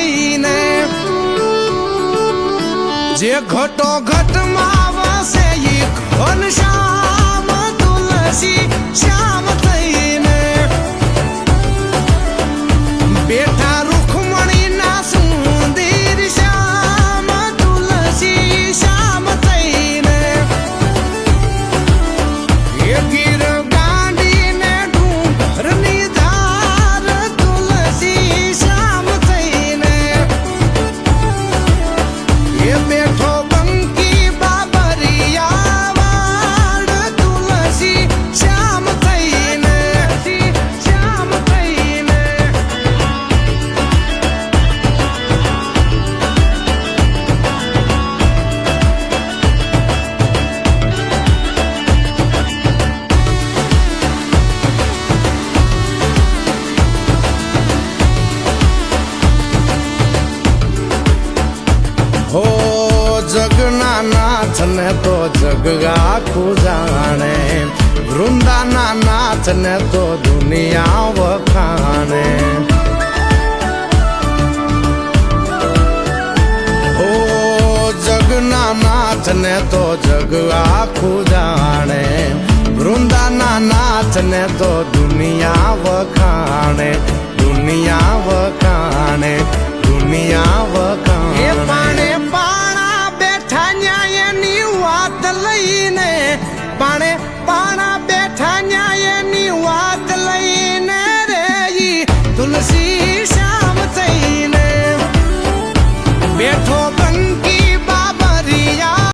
લઈને જે ઘટો ઘટમાં વસે એ ઘનશ્યામ ને તો જગ આખું જાણે. વૃંદાના નાથ ને તો દુનિયા વખાણે. ઓ જગના નાથ ને તો જગ આખું જાણે. વૃંદાના નાથ ને તો દુનિયા વખાણે.